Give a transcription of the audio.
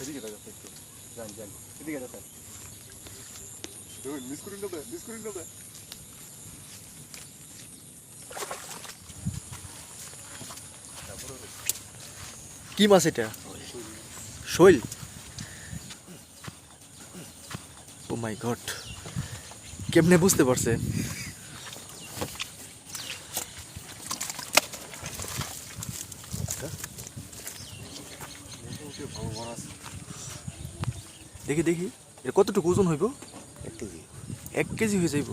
এদিকে দাদা একটু। যান যান। এদিকে দাদা দেখুন মিস করেন দাদা মিস করেন দাদা কি মাছ এটা? শৈল। ও মাই গড কেমনে বুঝতে পারছে? বড় আছে দেখি দেখি। এর কতটুকু ওজন হইব? এক কেজি। এক কেজি হয়ে যাইব।